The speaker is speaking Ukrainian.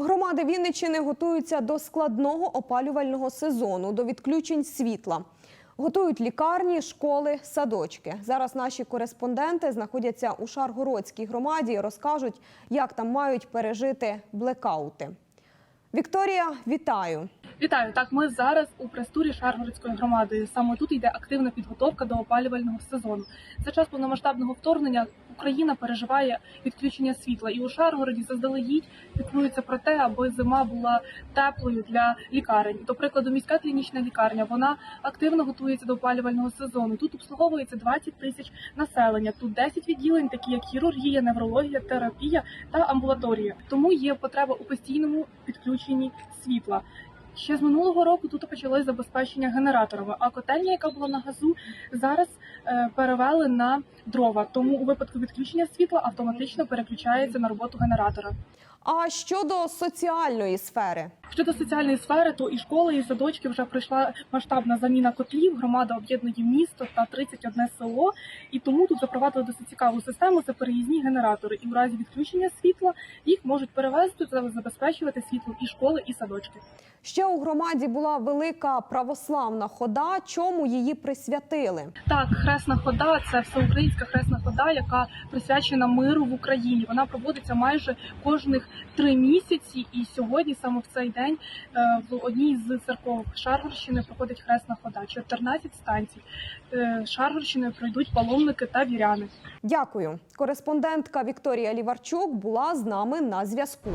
Громади Вінниччини готуються до складного опалювального сезону, до відключень світла. Готують лікарні, школи, садочки. Зараз наші кореспонденти знаходяться у Шаргородській громаді і розкажуть, як там мають пережити блекаути. Вікторія, вітаю! Вітаю! Так, ми зараз у прес-турі Шаргородської громади. Саме тут йде активна підготовка до опалювального сезону. За час повномасштабного вторгнення Україна переживає відключення світла, і у Шаргороді заздалегідь піклуються про те, аби зима була теплою для лікарень. До прикладу, міська клінічна лікарня вона активно готується до опалювального сезону. Тут обслуговується 20 тисяч населення. Тут 10 відділень, такі як хірургія, неврологія, терапія та амбулаторія. Тому є потреба у постійному підключенні світла. Ще з минулого року тут почалось забезпечення генераторами, а котельня, яка була на газу, зараз е, перевели на дрова. Тому у випадку відключення світла автоматично переключається на роботу генератора. А щодо соціальної сфери, Щодо соціальної сфери, то і школи, і садочки вже пройшла масштабна заміна котлів. Громада об'єднує місто та 31 село. І тому тут запровадили досить цікаву систему. Це переїзні генератори. І в разі відключення світла їх можуть перевезти та забезпечувати світлом і школи, і садочки. ще у громаді була велика православна хода. Чому її присвятили? Так, хресна хода це всеукраїнська хресна хода, яка присвячена миру в Україні. Вона проводиться майже кожних три місяці. І сьогодні, саме в цей день, е, в одній з церков Шаргорщини проходить хресна хода. 14 станцій Е, Шаргорщиною пройдуть паломники та віряни. Дякую. Кореспондентка Вікторія Ліварчук була з нами на зв'язку.